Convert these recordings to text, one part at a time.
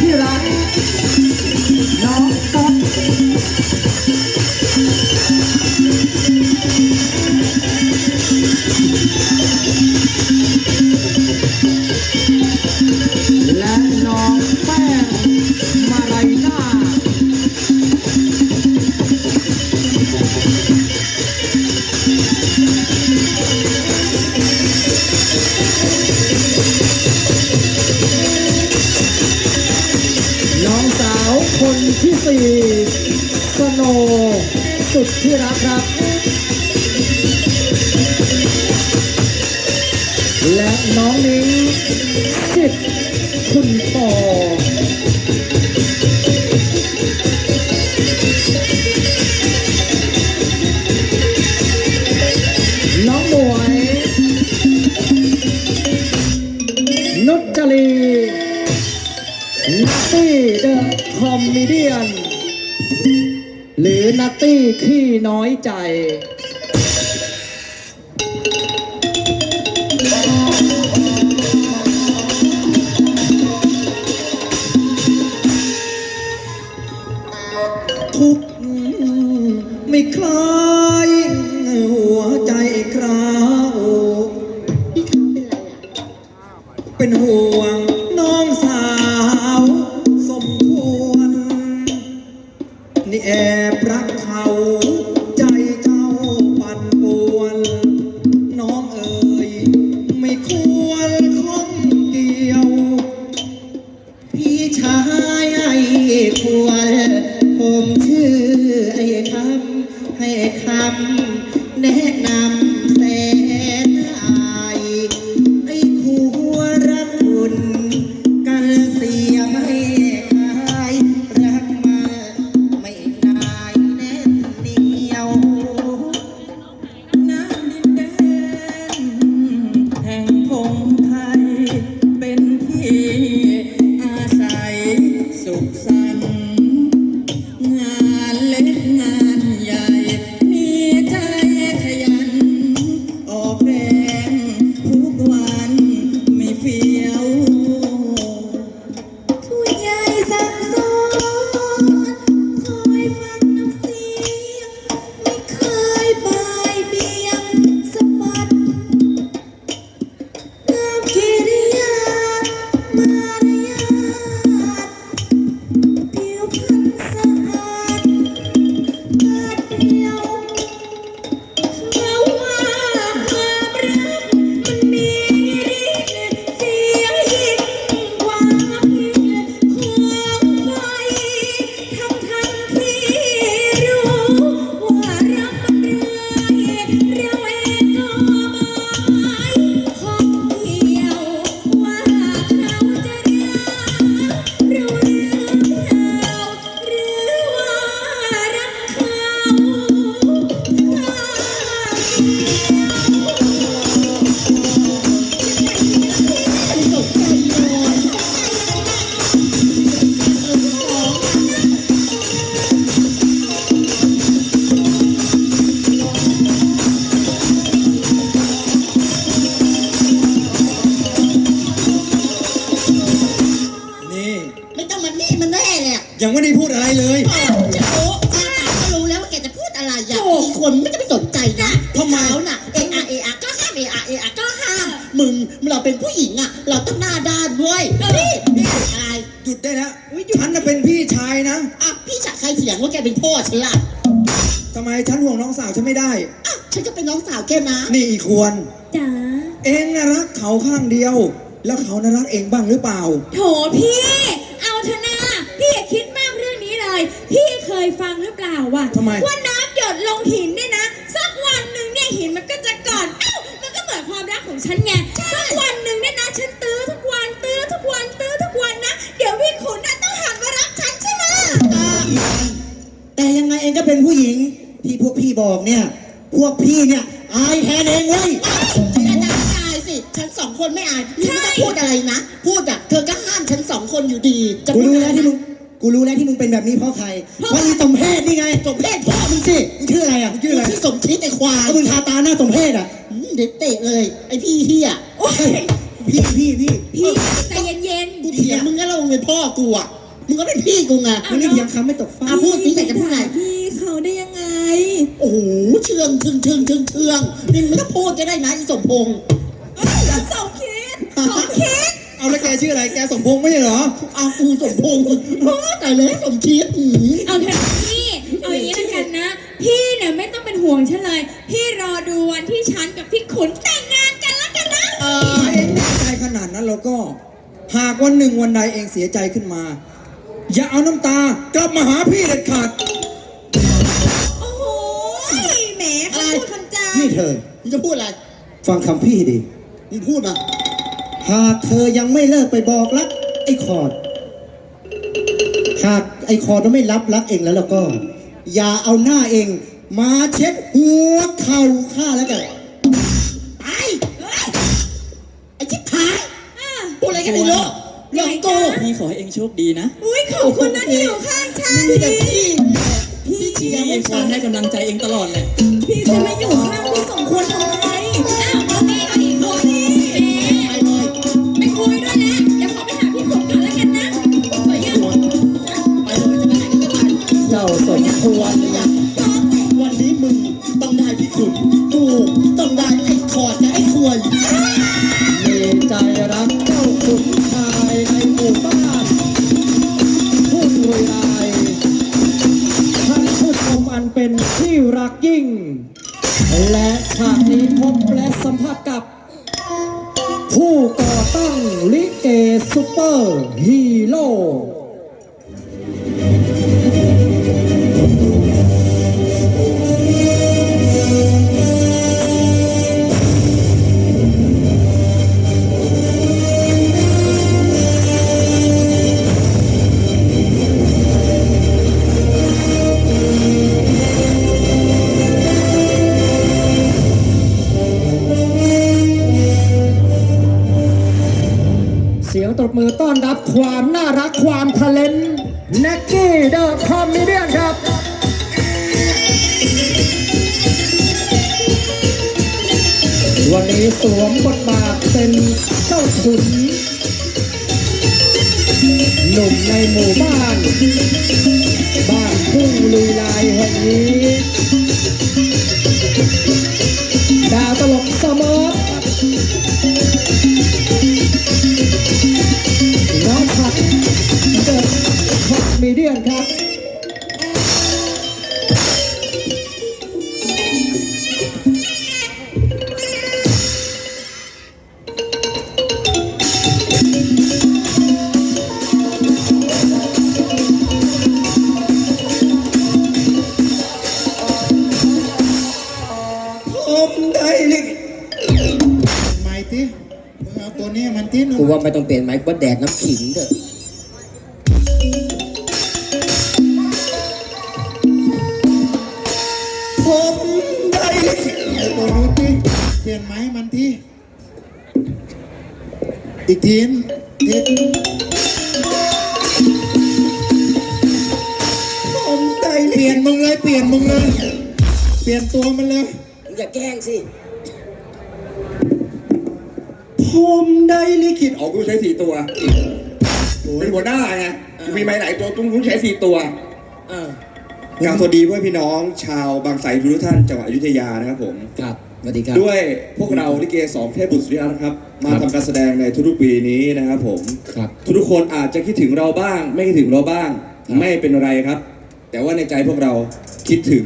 ที่รัก น้อยใจ ค ควร จ๋าเองนะรักเขาข้างเดียว แล้วเขานะรักเองบ้างหรือเปล่า โถพี่ เอาเถอะนะพี่อย่าคิดมากเรื่องนี้เลย พี่เคยฟังหรือเปล่าวะทำไม ว่าน้ำหยดลงหินเนี่ยนะ สักวันหนึ่งเนี่ยหินมันก็จะก่อนเอ้ามันก็เหมือนความรักของฉันไงสักวันหนึ่งเนี่ยนะฉันตื้อทุกวันตื้อทุกวันตื้อทุกวันนะเดี๋ยวพี่ขุนน่ะต้องหันมารักฉันใช่ไหมแต่ยังไงเองก็เป็นผู้หญิงที่พวกพี่บอกเนี่ย พวกพี่เนี่ย อายแทนเองเว้ยจะได้อายสิ ฉันสองคนไม่อายนี่ไม่ต้องพูดอะไรนะ พูดอะเธอก็ห้ามฉันสองคนอยู่ดี จะกูพูดรู้อะไรแล้วที่มึงกูรู้แล้วที่มึงเป็นแบบนี้เพราะใคร เพราะอีสมเพศนี่ไงสมเพศพ่อมึงสิมึงชื่ออะไรอะมึงชื่ออะไรที่สมคิดไอ้ควายก็มึงทาตาหน้าสมเพศอะ อืมเด็ดเตะเลย ไอ้พี่เฮียโอ้ยพี่พี่พี่พี่ใจเย็นกูเถียงมึงก็แล้วมึงเป็นพ่อกูอะ มึงก็เป็นพี่กูไงๆมึงนี่เถียงคำไม่ตกฟ้าพูดสิแต่จะพูดอะไรพี่เขาได้ยังไง โอ้โหเชื่องเชื่องเชื่องเชื่องเชื่องนี่มึงก็พูดจะได้นะอีสมพงษ์เอ้ยสองคิดสองคิดเอาแล้วแกชื่ออะไร แกสมพงษ์ไม่ใช่เหรอ เอากูสมพงษ์โอ้แต่เลยสมคิดหืมเอาเถอะพี่เอาอย่างนี้ละกันนะ พี่เนี่ยไม่ต้องเป็นห่วงฉันเลย พี่รอดูวันที่ฉันกับพี่ขุนแต่งงานกันแล้วกันนะเออเองแน่ใจขนาดนั้นแล้วก็ หากวันหนึ่งวันใดเองเสียใจขึ้นมา อย่าเอาน้ำตากลับมาหาพี่เด็ดขาด โอ้โหแหมคำพูดคำจานี่เธอ มึงจะพูดอะไร ฟังคำพี่ให้ดี มึงพูดมา หากเธอยังไม่เลิกไปบอกรักไอ้คอร์ดหากไอ้คอร์ดมันไม่รับรักเองแล้วแล้วก็ อย่าเอาหน้าเอง มาเช็ดหัวเข่าข้าแล้วกันไอ้ไอ้ชิบหายพูดอะไรกันไอ้โลกเรื่องของกูพี่ขอให้เองโชคดีนะอุ้ยข อบคุณนะที่อยู่ข้างฉันมีแต่พี่พี่พี่เชียร์พี่ไม่ควรให้กำลังใจเองตลอดเลยพี่จะไม่อยู่ข้างพี่สองคนทำไม ว่าแดกน้ำขิงเถอะผมได้ลิเอาตัวนู้นติเปลี่ยนไม้มันทีอีกทีนติดผมได้เปลิลี่ยนมึงเลย เปลี่ยนมึงเลย เปลี่ยนตัวมันเลย อย่าแกล้งสิ ผมได้ลิขิตออกกูใช้สี่ตัวเป็นหัวหน้าไงกูมีไม้หลายตัวตุ้งกูใช้สี่ตัวเออกราบสวัสดีเพื่อนพี่น้องชาวบางไทรทุกท่านจังหวัดอยุธยานะครับผม ครับสวัสดีครับ ด้วยพวกเราลิเกสองเทพบุตรสุริยะนะครับ มาทำการแสดงในทุกๆปีนี้นะครับผมครับทุกๆคนอาจจะคิดถึงเราบ้าง ไม่คิดถึงเราบ้างครับไม่เป็นไรครับ แต่ว่าในใจพวกเราคิดถึง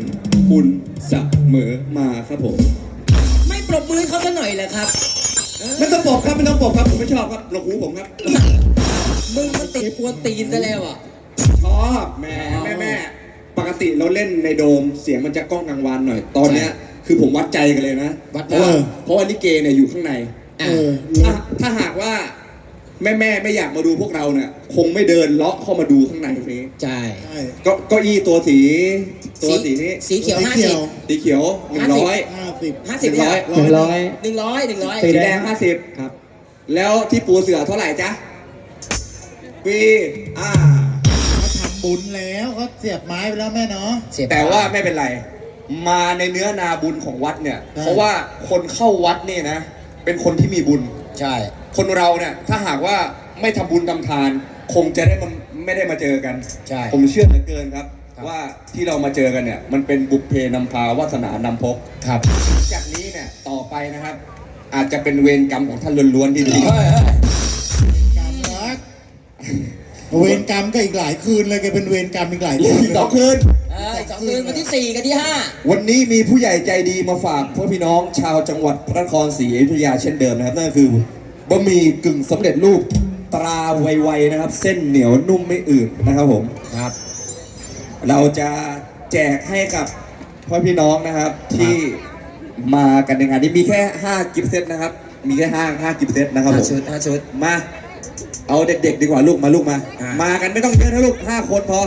คุณเสมอมาครับผม ไม่ปรบมือให้เขาสักหน่อยเลยครับ ไม่ต้องปอบครับไม่ต้องปอบครับผมไม่ชอบครับหลงหูผมครับมึงมันติดกวนตีนซะแล้วอะชอบแม่แม่แม่ปกติเราเล่นในโดมเสียงมันจะก้องกังวานหน่อย ตอนเนี้ยคือผมวัดใจกันเลยนะวัดเพราะว่าเออเพราะว่าลิเกเนี่ยอยู่ข้างในอะเออถ้าถ้าหากว่า แม่แม่ไม่อยากมาดูพวกเราเนี่ยคงไม่เดินเลาะเข้ามาดูข้างในตรงนี้ใช่ ใช่ ก็เก็อี้ตัวสีตัวสีนี้สีเขียวห้าสิบสีเขียวหนึ่งร้อย ห้าสิบ ห้าสิบหนึ่งร้อย หนึ่งร้อย หนึ่งร้อยหนึ่งร้อยสีแดงห้าสิบครับ แล้วที่ปูเสือเท่าไหร่จ๊ะปีอ่า เขาทำบุญแล้วเขาเสียบไม้ไปแล้วแม่เนาะ เสียบแต่ว่าไม่เป็นไร มาในเนื้อนาบุญของวัดเนี่ยเพราะว่าคนเข้าวัดนี่นะ เป็นคนที่มีบุญ ใช่ คนเราเนี่ยถ้าหากว่าไม่ทำบุญทำทาน คงจะได้มาไม่ได้มาเจอกัน ใช่ ผมเชื่อเหลือเกินครับ ครับ ว่าที่เรามาเจอกันเนี่ย มันเป็นบุพเพนำพาวาสนานำพบครับจากนี้เนี่ยต่อไปนะครับ อาจจะเป็นเวรกรรมของท่านล้วนๆที่ดี เฮ้ยเฮ้ยกรรมรักเวรกรรมก็อีกหลายคืนเลยแกเป็นเวรกรรมอีกหลายคืนอีกสองคืนเอ้ย สองคืนวันที่สี่กับที่ห้าวันนี้มีผู้ใหญ่ใจดีมาฝากพ่อพี่น้องชาวจังหวัดพระนครศรีอยุธยาเช่นเดิมนะครับนั่นก็คือบะหมี่กึ่งสำเร็จรูปตราไวๆนะครับ เส้นเหนียวนุ่มไม่อืดนะครับผมครับ เราจะแจกให้กับพ่อพี่น้องนะครับ ที่มากันในงานนี้มีแค่5กิฟต์เซตนะครับ มีแค่5 5กิฟต์เซตนะครับผห้ามชุดห้าชุดมาเอาเด็กๆ ดีกว่าลูกมาลูกมาอะมากันไม่ต้องเยอะนะลูกห้าคนพอ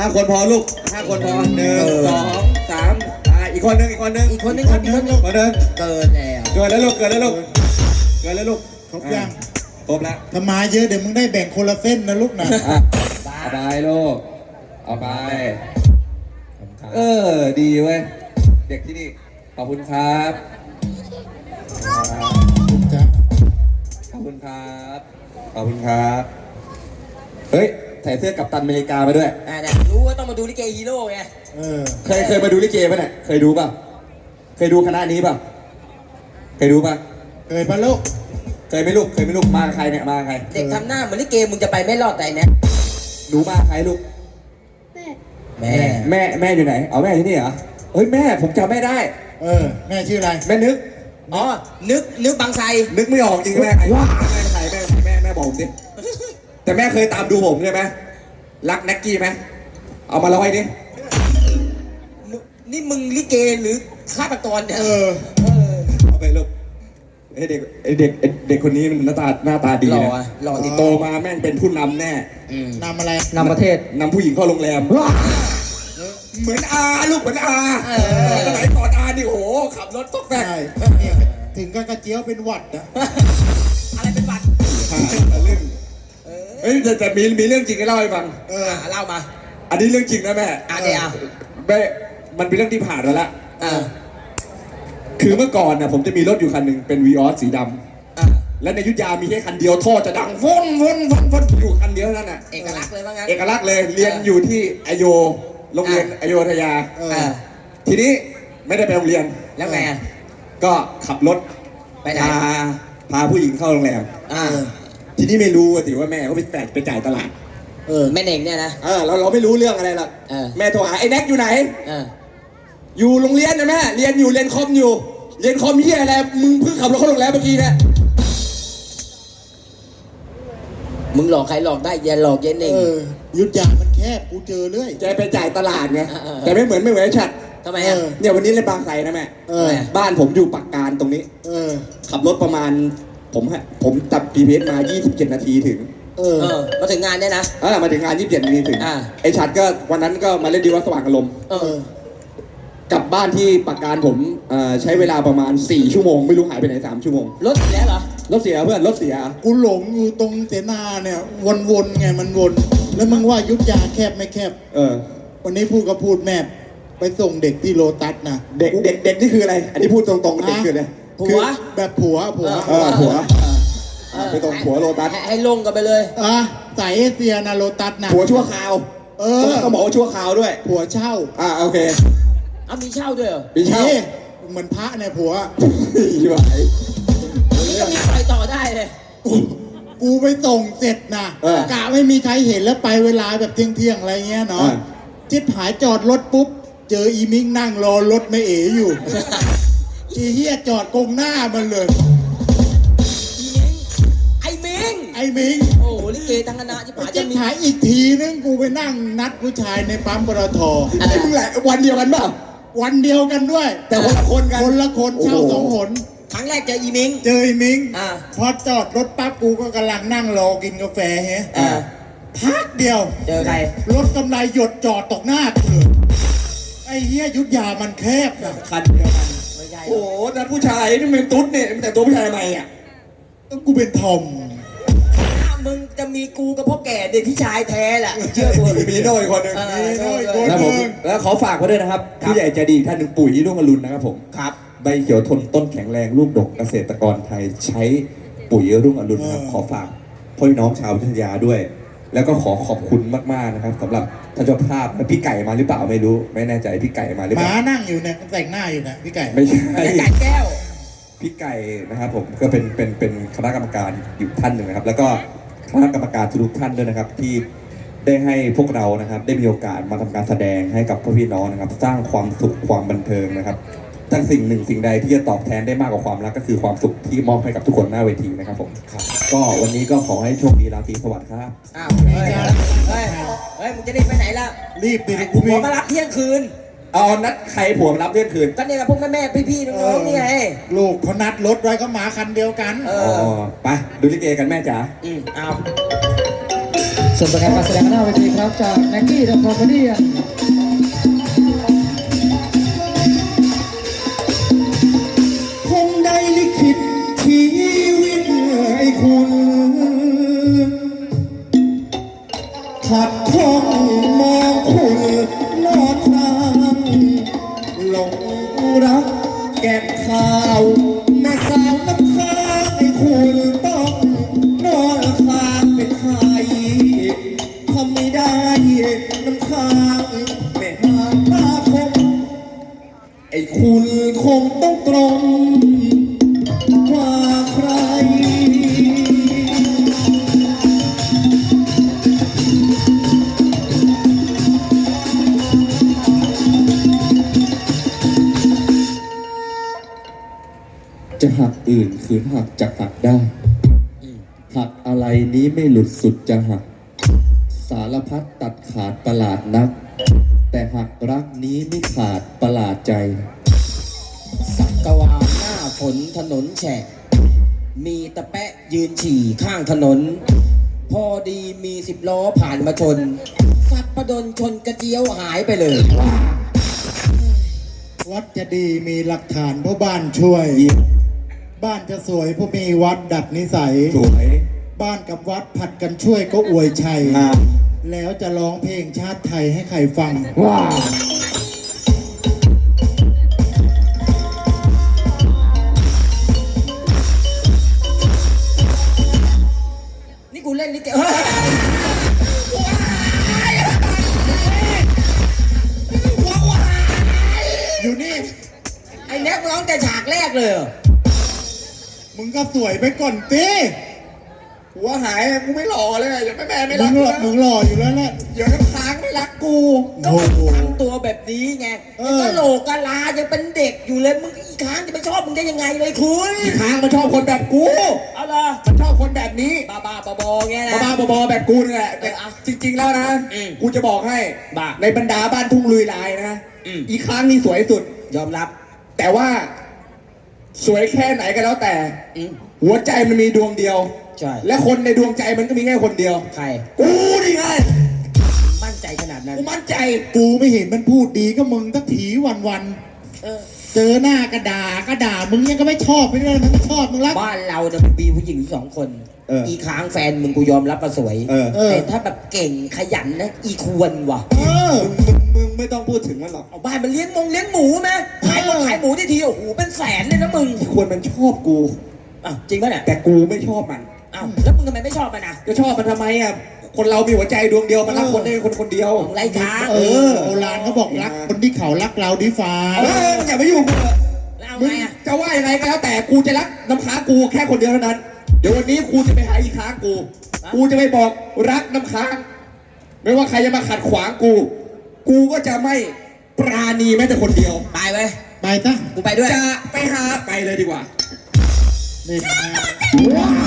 ห้าคนพอลูกห้าคนพอหนึ่งสองสามอ่าอีกคนหนึ่งอีกคนหนึ่งอีกคนนึงครับอีกคนนึงคนหนึ่งเกินแล้วเกินแล้วลูกเกินแล้วลูกเกินแล้วลูกครบยังครบแล้วถ้ามาเยอะเดี๋ยวมึงได้แบ่งคนละเส้นนะลูกนะอะเอาไปลูกเอาไปเออดีเว้ยเด็กที่นี่ขอบคุณครับจ๊ะขอบคุณครับขอบคุณครับเฮ้ย ใส่เสื้อกับตันอเมริกามาด้วย อ่าเนี่ยรู้ว่าต้องมาดูลิเกฮีโร่ไงเออเคยเคยมาดูลิเกป่ะเนี่ย เคยดูป่ะ เคยดูคณะนี้ป่ะ เคยดูป่ะ เคยปะลูก เคยไหม่ลูก เคยไหม่ลูก มากับใครเนี่ย มากับใคร เด็กทำหน้าเหมือนลิเกมึงจะไปไม่รอดแต่เนี่ยหนูมากับใครลูกแม่แม่แม่อยู่ไหน เอาแม่ที่นี่เหรอ เฮ้ยแม่ผมจำแม่ได้ เออ แม่ชื่ออะไร แม่นึก อ๋อ นึกนึกบางไทรนึกไม่ออกจริงแม่ใครแม่ใครแม่แม่แม่บอกผมดิ แต่แม่เคยตามดูผมใช่ไหมรักแน็กกี้ไหมเอามาร้อยดินี่มึงลิเกหรือฆาตกรเนี่ยเออเออเอาไปลูกไอเด็กไอเด็กไอ้เด็กคนนี้มันหน้าตาหน้าตาดีหล่อนะอะหล่อติดโตมาแม่งเป็นผู้นำแน่อืมนำอะไรนำประเทศ นำผู้หญิงเข้าโรงแรม เหมือนอาลูกเหมือนอาเออสมัยก่อนอานี่โอ้โหขับรถตกแตกใช่เนี่ยถึงก็กระเจียวเป็นหวัดนะอะไรเป็นหวัดเรื่อง เฮ้ยแต่แต่มีมีเรื่องจริงให้เล่าให้ฟัง เอออะเล่ามา อันนี้เรื่องจริงนะแม่อะเดี๋ยวอะแม่มันเป็นเรื่องที่ผ่านมาแล้วอะคือเมื่อก่อนน่ะผมจะมีรถอยู่คันหนึ่งเป็นวีออสสีดำอะและในอยุทธยามีแค่คันเดียวท่อจะดังว่นว่นว่นว่นอยู่คันเดียวเท่านั้นน่ะ เอกลักษณ์เลยว่างั้น เอกลักษณ์เลยเรียนอยู่ที่อโย โรงเรียนอโยธยาเอออะทีนี้ไม่ได้ไปโรงเรียน แล้วไงอะก็ขับรถไปไหนพาพาผู้หญิงเข้าโรงแรมอะ ทีนี้ไม่รู้อะสิว่าแม่เขาไปแตกไปจ่ายตลาด เออแม่เน่งเนี่ยนะ เออเราเราไม่รู้เรื่องอะไรหรอกเออ แม่โทรหาไอ้แน็กอยู่ไหนอะอยู่โรงเรียนนะแม่เรียนอยู่เรียนคอมอยู่ เรียนคอมเฮียอะไรมึงเพิ่งขับรถเข้าโรงแรมเมื่อกี้เนี่ยมึงหลอกใครหลอกได้อย่าหลอกเย็นเองเออยุทธยามันแคบกูเจอเรื่อย แกไปจ่ายตลาดไงเออเออแต่ไม่เหมือนไม่เหมือนไอ้ฉัดทำไมอะเออเนี่ยวันนี้เล่นบางไทรนะแม่เออ บ้านผมอยู่ปากการตรงนี้ เออ ขับรถประมาณ ผมฮะผมจับ GPS มา 27 นาทีถึง เออ เออมาถึงงานเนี่ยนะ เออมาถึงงาน 27 นาทีถึง อ่า ไอ้ฉัดก็วันนั้นก็มาเล่นดีวัดสว่างอารมณ์เอเอออ กลับบ้านที่ปากการผมเอ่อใช้เวลาประมาณ 4 ชั่วโมง ไม่รู้หายไปไหน 3 ชั่วโมง รถเสียเหรอ รถเสียเพื่อนรถเสีย กูหลงอยู่ตรงเสนาเนี่ย วนๆไงมันวน แล้วมึงว่ายุทธยาแคบไม่แคบ เออ วันนี้พูดก็พูดแม่ไปส่งเด็กที่โลตัสนะ เด็กเด็กเด็กนี่คืออะไร อันนี้พูดตรงๆ เด็กคืออะไร ผัวคือแบบผัวผัวเออผัวเออไปตรงผัวโลตัส ให้ให้ลงกันไปเลย อะสายเอเชียนะโลตัสนะ ผัวชั่วคราวเออ ต้องบอกว่าชั่วคราวด้วย ผัวเช่าอ่าโอเคเอามีเช่าด้วยเหรอปีเช่านี่เหมือนพระเนี่ยผัวอยู่ไหนนี่ก็มีไปต่อได้เลยกูกูไปส่งเสร็จนะเออกะไม่มีใครเห็นแล้วไปเวลาแบบเที่ยงๆอะไรเงี้ยเนาะอ่าจิบหายจอดรถปุ๊บ เจออีมิงนั่งรอรถไม่เอ๋อยู่ อีเฮียจอดกงหน้ามันเลย ไอ้มิงไอ้มิงโอ้โหลิเกทั้งคณะที่ผาจิจะบมี หายอีกทีนึงกูไปนั่งนัดผู้ชายในปั๊มปตทอ่าไอ้มึงแหละวันเดียวกันเปล่า วันเดียวกันด้วย แต่คนละคนกัน คนละคนเช่าโอ้โหสองหน ครั้งแรกเจออีมิงเจอไอ้มิงอ่าพอจอดรถปั๊บกูก็กำลังนั่งรอกินกาแฟเฮ้อ่า พักเดียว เจอใคร รถกำไรหยดจอดตกหน้ากูเลยไอ้เหี้ยยุทธยามันแคบนะคันเดียวกันไม่ใช่ โอ้โหนัดผู้ชายนี่มันตุ๊ดเนี่ยมันแต่งตัวผู้ชายทำไมอะกูเป็นทอมถ้ามึงจะมีกูกับพ่อแก่เด็กพี่ชายแท้แหละเชื่อกู มีโน่อีกคนหนึ่งเออมีโน่อีกคนแล้วผมแล้วขอฝากไว้ด้วยนะครับผู้ใหญ่ใจดีอีกท่านหนึ่งปุ๋ยรุ่งอรุณนะครับผม ครับ ใบเขียวทนต้นแข็งแรงลูกดกเกษตรกรไทยใช้ปุ๋ยรุ่งอรุณนะครับเออขอฝากพ่อพี่น้องชาววิทยาด้วย แล้วก็ขอขอบคุณมากๆนะครับสำหรับท่านเจ้าภาพพี่ไก่มาหรือเปล่าไม่รู้ ไม่แน่ใจพี่ไก่มาหรือหเปมาล่านั่งอยู่เนี่ยแต่งหน้าอยู่เนี่ยพี่ไก่ไม่ใช่ ไก่แก้ว พี่ไก่นะครับผมก็เป็นเป็นเป็นคณะกรรมการอยู่ท่านหนึ่งนะครับ แล้วก็คณะกรรมการทุกๆท่านด้วยนะครับ ที่ได้ให้พวกเรานะครับ ได้มีโอกาสมาทำการแสดงให้กับพ่อพี่น้องนะครับ สร้างความสุขความบันเทิงนะครับ ถ้าสิ่งหนึ่งสิ่งใดที่จะตอบแทนได้มากกว่าความรักก็คือความสุขที่มอบให้กับทุกคนหน้าเวทีนะครับผมครับก็วันนี้ก็ขอให้โชคดีราตรีสวัสดิ์ครับ อ้าวเฮ้ยเฮ้ยเฮ้ยมึงจะรีบไปไหนล่ะรีบดิไอ้กูผัมีวมารับเที่ยงคืน เอานัดใครผัวมารับเที่ยงคืน ก็เนี่ยกับพวกแม่แม่ๆพี่ๆน้องๆนี่ไง ลูกเขานัดรถไว้ก็หมาคันเดียวกัน เออ๋ออไปดูลิเกกันแม่จ๋า อืมเอา ส่วนประการการแสดงหน้าเวทีครับจากแม็กกี้เดอะคอมเมดี้ ขัดข้องมองคุณนอนทางหลงรักแก็บข่าวแม่สาวน้ำค้างให้คุณต้องนอนค้างเป็นใครทำไม่ได้น้ำค้างแม่หางตาคมไอ้คุณคงต้องตรง อื่นคืนหักจะหักได้ หักอะไรนี้ไม่หลุดสุดจะหัก สารพัดตัดขาดประหลาดนัก แต่หักรักนี้ไม่ขาดประหลาดใจ สักกวาหน้าฝนถนนแฉะ มีตะแปะยืนฉี่ข้างถนน พอดีมีสิบล้อผ่านมาชน สับประดนชนกระเจียวหายไปเลย วัดจะดีมีหลักฐานเพราะบ้านช่วย บ้านจะสวยเพราะมีวัดดัดนิสัย สวย บ้านกับวัดผัดกันช่วยก็อวยชัย งาม แล้วจะร้องเพลงชาติไทยให้ใครฟัง ว้าว ก็สวยไปก่อนตีหัวหายกูไม่หล่อเลยอย่าแม่แม่ไม่มึรักงกูหล่อนะมึงหล่ออยู่แล้วแหละ เดี๋ยวน้ำค้างไม่รักกูก็โอ้โหทำตัวแบบนี้ไงเอยังอกะโหลกกะลายังเป็นเด็กอยู่เลยมึงอีกครั้งจะไปชอบมึงได้ยังไงเลยคุณค้างมันชอบคนแบบกูเอาล่ะมันชอบคนแบบนี้บ้าบ้าๆบอๆไงนะ บ้าๆบอๆแบบกูนี่แหละแต่เออเอาจริง ๆ แล้วนะ อืมกูจะบอกให้บ้าในบรรดาบ้านทุ่งลุยลายนะอืม อีกครั้งนี่สวยสุด ยอมรับ แต่ว่า สวยแค่ไหนก็แล้วแต่ อืม หัวใจมันมีดวงเดียว ใช่ และคนในดวงใจมันก็มีแค่คนเดียว ใคร กูนี่ไง มั่นใจขนาดนั้น กูมั่นใจ กูไม่เห็นมันพูดดีก็มึงตักถีวันวันเออ ๆเจอหน้ากระดากระด่ามึงยังก็ไม่ชอบไม่ได้มันไม่ชอบมึงละ บ้านเราเนี่ยมันมีผู้หญิงสองคนเอออีอีค้างแฟนมึงกูยอมรับว่าสวยเออเออ แต่ถ้าแบบเก่งขยันนะอีควรว่ะ เออ มึง มึงมึงไม่ต้องพูดถึงมันหรอกเอาบ้านมันเลี้ยงมงเลี้ยงหมูไหมขายหมดขายหมูที่ทีโอ้โหเป็นแสนเลยนะมึงควรมันชอบกู อ้าวจริงปะเนี่ยแต่กูไม่ชอบมัน อ้าวแล้วมึงทำไมไม่ชอบมันอะ จะชอบมันทำไมอะ คนเรามีหัวใจดวงเดียวมันรักคนได้คนคนเดียวมึงไร้ค้างเออโบราณเขาบอกรักคนที่เขารักเราดีฟ้าเอออย่าไปยุ่งกูเถอะแล้วเอามึไงงอะจะว่ายังไงก็แล้วแต่กูจะรักน้ำค้างกูแค่คนเดียวเท่านั้น เดี๋ยววันนี้กูจะไปหาอีกค้างกู กูจะไปบอกรักน้ำค้าง ไม่ว่าใครจะมาขัดขวางกู กูก็จะไม่ปราณีแม้แต่คนเดียวไปเว้ยไปซะกูไปด้วย จะไปหาไปเลยดีกว่า นี่นะ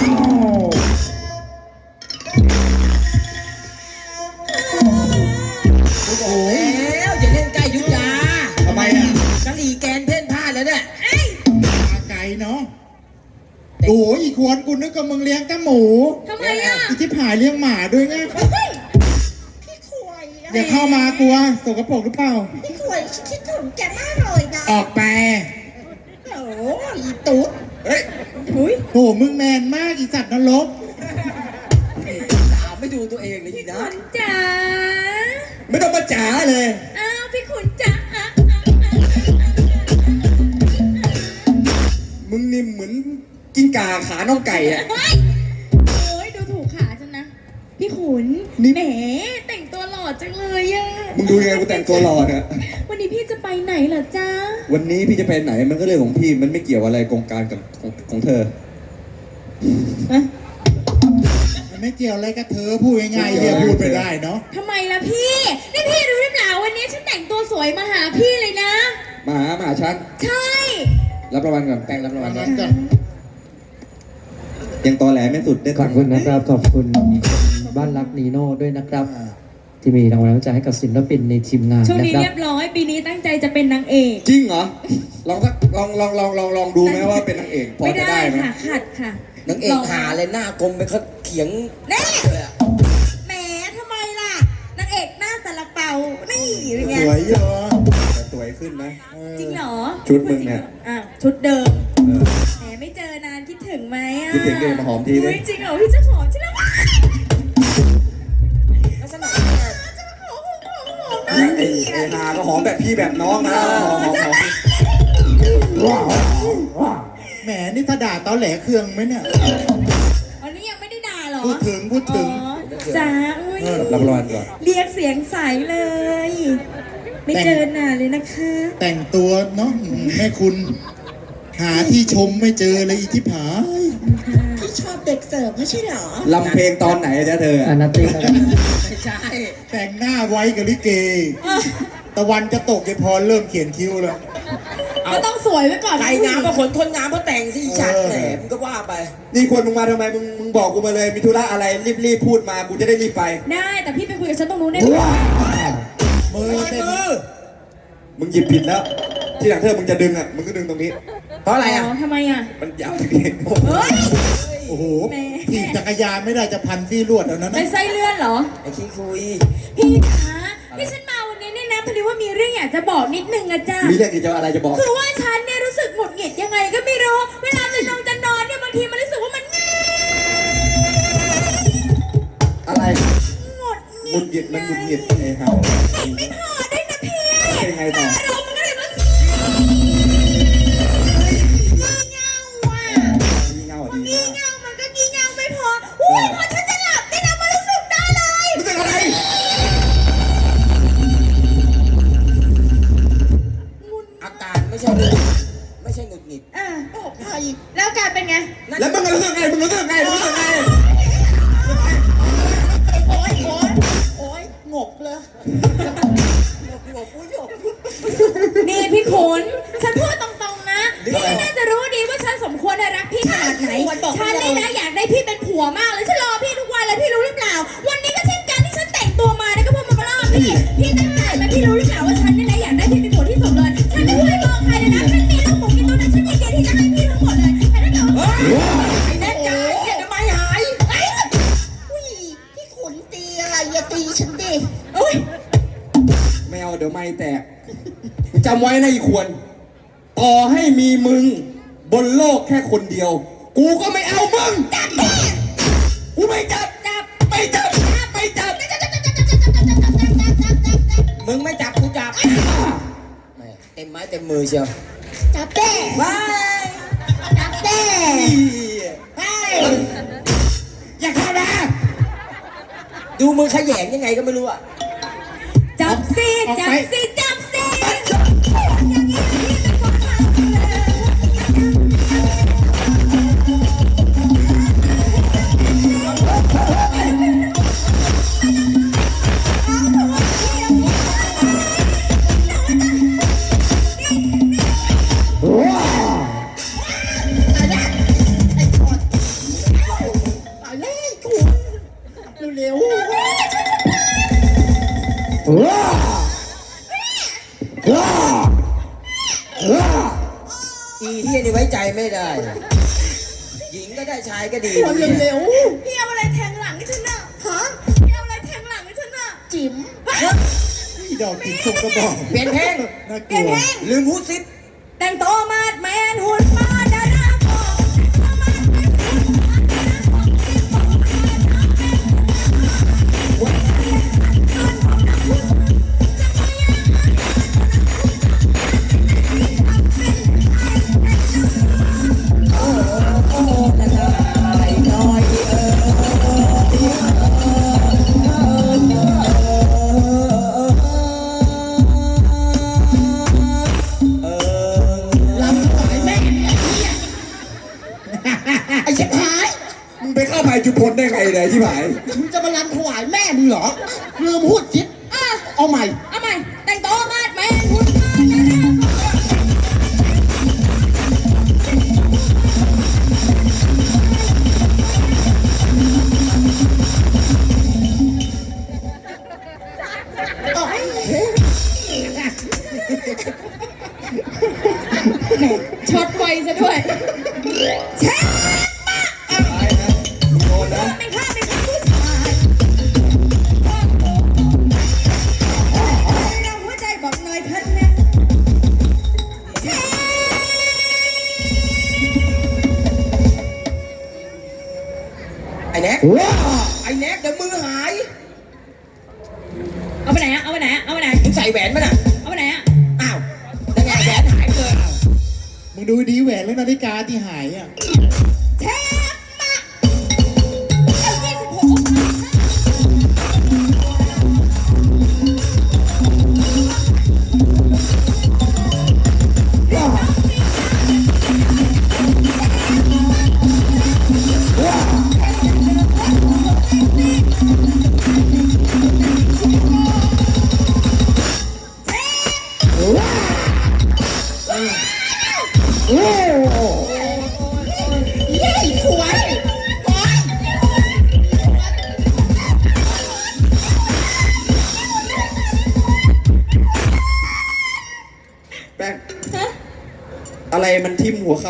โอ้โหแล้วอย่าเล่นใกล้ยุทธยาทำไมอะกะหรี่แกนเพ่นพ่านแล้วเนี่ยมาไกลเนาะโอ้ยอีกวนกูนึกว่ามึงเลี้ยงแต่หมูทำไมอะ อีที่ผายเลี้ยงหมาด้วยไงพี่ขวย อะอย่าเข้ามากลัวสกปรกหรือเปล่า พี่ขวยคิดถึงแกมากเลยนะ ออกไป โอ้ยอีตุ๊ดเฮ้ยอุ้ยโหมึงแมนมากอีสัตว์นรกถามไม่ดูตัวเองเลยทีนะขุนจ๋าไม่ต้องมาจ๋าเลย อ้าวพี่ขุนจ๋าอะอะอะอะอะนี่เหมือนกิ้งก่าขาน้องไก่อะเฮ้ยโอ้ยดูถูกขาฉันนะ พี่ขุนนี่ แหมแต่งตัวหล่ อจังเลยอะมึงดูยังไงกูแต่งตัวหล่อเนี่ย วันนี้พี่จะไปไหนเหรอจ๊ะ วันนี้พี่จะไปไหนมันก็เรื่องของพี่มันไม่เกี่ยวอะไรกงการกับของของเธอมันไม่เกี่ยวอะไรกับเธอพูดง่ายๆเฮียพูดไปได้เนาะทำไมล่ะพี่ นี่พี่รู้หรือเปล่าวันนี้ฉันแต่งตัวสวยมาหาพี่เลยนะ มาหามาหาฉันใช่ รับรางวัลก่อนแป้งรับรางวัลก่อนนั้นกันยังตอแหลไม่สุดได้ขอตับงค์คุณนะครับ ขอบคุณบ้านรักนีโน่ด้วยนะครับ ที่มีรางวัลน้ำใจให้กับศิลปินในทีมงานช่วงนะนี้ครับเรียบร้อย ปีนี้ตั้งใจจะเป็นนางเอก จริงเหรอ ลองสักลองลองลองลองลองดูไหมว่าเป็นนางเอกพอไม่จะได้ได้ไหมค่ะขัดค่ะนางเอกหาเลยหน้ากลมเป็นเขาเขียงแน่แหมทำไมล่ะนางเอกหน้าสาลาเปานี่เป็นไงสวยเยอะแต่สวยขึ้นไหม จริงเหรอชุดมึงเนี่ย อะชุดเดิม เออ แหมไม่เจอนานคิดถึงไหมอะคิดถึงดิมาหอมทีดิ อุ๊ยจริงเหรอพี่จะหอ ไอ้ไอ้ไอ้นาก็หอมแบบพี่แบบน้องนะหอมหอมหอมแหมนี่ถ้าด่าตอแหลเครื่องไหมเนี่ยวันนี้ยังไม่ได้ด่าหรอพูดถึงพูดถึงอ๋อจ้าอุ้ยรับรางวัลก่อนเรียกเสียงใสเลย ไม่เจอหนาเลยนะคะ แต่งตัวเนาะแม่คุณ หาที่ชมไม่เจอเลยอีที่ผา เด็กเสิร์ฟไม่ใช่เหรอลำเพลงตอนไหนจ๊ะเธออนาตินะครับไม่ใช่แต่งหน้าไว้กับลิเก ตะวันจะตกยายพรเริ่มเขียนคิ้วแล้ว ก็ต้องสวยไว้ก่อนใครงามก็ขนคนงามก็แต่งสิอีฉันเออแหมมึงก็ว่าไป นี่ควรมึงมาทำไมมึงมึงบอกกูมาเลย มีธุระอะไรรีบๆพูดมากูจะได้รีบไปได้แต่พี่ไปคุยกับฉันตรงนู้นได้ไหมมือเต็มมึงหยิบผิดแล้ว ที่หลังเธอมึงจะดึงอะมึงก็ดึงตรงนี้เพราะอะไรอะทำไมอะมันยาวตรงนี้เฮ้ยโอ้โหแหมขี่จักรยานไม่ได้จะพันซี่ลวดเอานั้นเป็นนะไส้เลื่อนเหรอ ไอ้ขี้คุย พี่คะที่ฉันมาวันนี้เนี่ยนะพอดีว่ามีเรื่องอยากจะบอกนิดนึงอะจ้ามีเรื่องอีกจะอะไรจะบอก คือว่าฉันเนี่ยรู้สึกหงุดหงิดยังไงก็ไม่รู้ เวลาจะนอนจะนอนเนี่ยบางทีมันรู้สึกว่ามันง่ายอะไรหงุดหหงิงุดดหงิดมันหงุดหงิดไอ้เห่า ไม่พอได้วยนะพี่เป็นไงต่อ อารม ผัวมากเลยฉันรอพี่ทุกวันเลยพี่รู้หรือเปล่า วันนี้ก็เช่นกันที่ฉันแต่งตัวมาเนี่ยก็เพื่อมาล่อพี่พี่ตั้งใจไหมพี่รู้หรือเปล่าว่าฉันนี่นะอยากได้พี่เป็นผัวที่สุดเลยฉันไม่เคยมองใครเลยนะฉันมีลูกหมูกินตัวนั้นฉันยินดีที่จะให้พี่ทั้งหมดเลยแต่ถ้าเกิดว่าไอ้แน่ใจเห็นทำไมหายอุ้ยพี่ขุนตีอะไรอย่าตีฉันดิอุ้ยไม่เอาเดี๋ยวไม่แตกมึงจำไว้นะอีควรต่อให้มีมึงบนโลกแค่คนเดียว กูก็ ชียวจับเต้ว้ายจับเต้ไปอย่าเข้ามาดูมือขยงยังไงก็ไม่รู้อะจับสิออกจัไปบสิจับ ด้ชายก็ดีๆขุนเร็วพี่เอาอะไรแทงหลังให้ฉันน่ะๆฮะพี่เอาอะไรแทงหลังให้ฉันน่ะจิ๋มนี่ดอกกินส่งกระบอกเปลี่ยนเพลงน่ากเปลี่ลัยนวเพลงลืมพูดซิปแต่งตัวมาดแมนหุ่นมาดาราายจุพลได้ไงเนี่ยที่หาย มึงจะมาลำถวายแม่มึงเหรอลืมพูดจิตอะเอาใหม่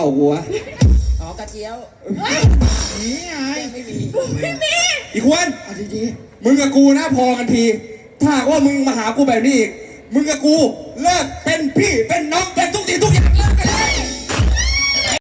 ากูวะอ๋อกระเจียวนี่ไงไม่มีไม่มีอีกวันเอาดีๆมึงกับกูนะพอกันที ถ้าหากว่ามึงมาหากูแบบนี้อีก มึงกับกูเลิกเป็นพี่